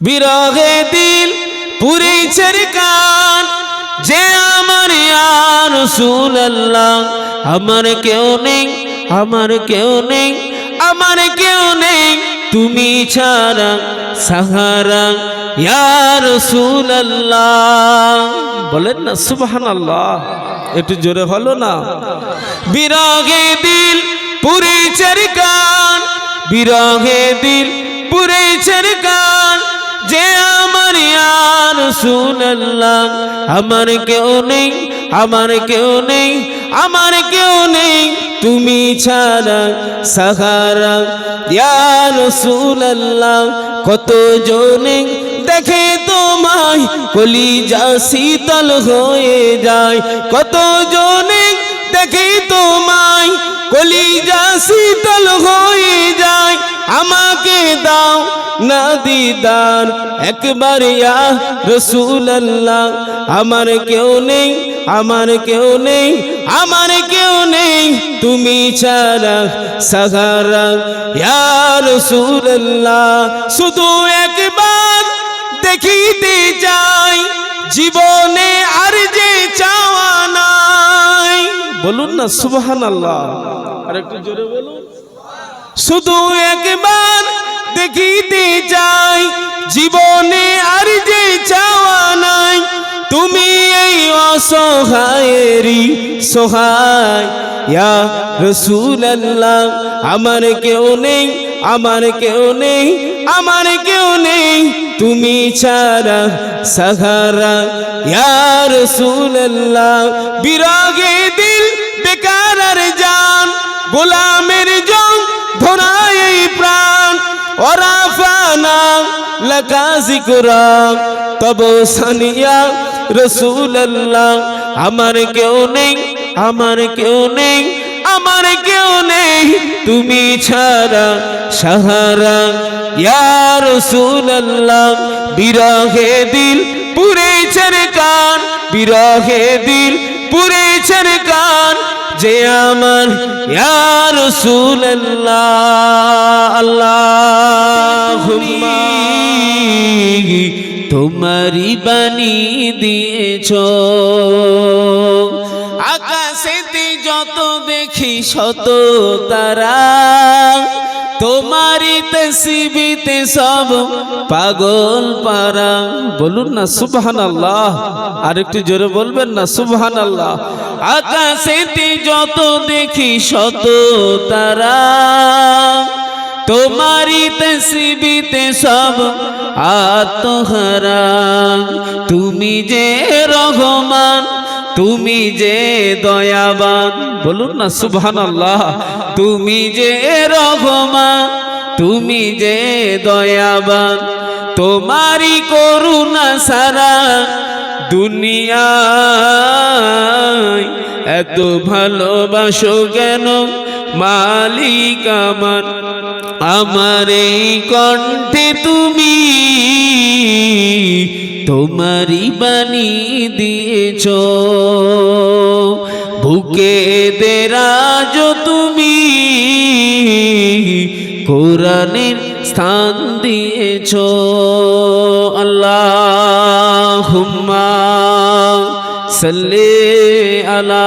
বিরহে দিল পুরেছের কান যে আমার আর আল্লাহ আমার কেউ নেই, আমার কেউ নেই, আমার কেউ নেই। তুমি ছাড়া সাহারা ইয়ার আল্লাহ বলেন না সুবহান আল্লাহ একটু জোরে হলো না। বিরহে দিল পুরেছের কান বিরহে দিল পুরেছের কান যে আমার ইয়ার সুনাল্লাহ, আমার কেউ নেই, আমার কেউ নেই, আমার কেউ নেই, তুমি ছাড়া সাহারা। ইয়ার সুনাল্লাহ কত জনে দেখে তোমায় কলিজা শীতল হয়ে যায়। কত জনে দেখে তোমায় কলিজা শীতল হয়ে না দিদার একবার ইয়া রসুল আল্লাহ আমার কেউ নেই আমার কেউ নেই আমার কেউ নেই তুমি ছাড়া সাহারা। ইয়া রসুল আল্লাহ শুধু একবার দেখিতে চাই জীবনে আর যে চাওয়া নাই। বলুন না সুবহান আল্লাহ আর একটু জোরে বলুন। শুধু একবার অসহায়েরই সহায়। ইয়া রসুলাল্লাহ, আমার কেউ নেই, আমার কেউ নেই, আমার কেউ নেই। তুমি ছাড়া সাহারা। ইয়া রসুলাল্লাহ, বিরাগে দিল, বেকার জান। গোলামের জং ধরাই প্রাণ। ওরাফানা, লাকা জিকরা তব সানিয়া রসুল্লাহ আমার কেউ নেই, আমার কেউ নেই, আমার কেউ নেই। তুমি ছাড়া সাহারা, ইয়া রসুল্লাহ বিরহে দিল পুরেছেন কান, বিরহে দিল পুরেছেন কান। যে আমার ইয়ার রসুল আল্লাহ তোমারি বানি দিয়েছ। আকাশেতে যত দেখি শত তারা, তোমারি তসবিতে সব পাগল পারা। বলুন না সুবহান আল্লাহ আর একটু জোরে বলবেন না সুবহান আল্লাহ আকাশেতে যত দেখি শত তারা তসবিতে সব আত্মহারা। তুমি যে রহমান, তুমি যে দয়াবান, বলুন না সুবহান আল্লাহ তুমি যে রহমান, তুমি যে দয়াবান তোমারি করুণা সারা। দুনিয়ায় এত ভালোবাসো কেন? মালিক আমার আমার এই কণ্ঠে তুমি তোমারই বাণী দিয়েছ। বুকে দেরাজ তুমি কোরআনের স্থান দিয়েছ। আল্লাহ اللهم صل على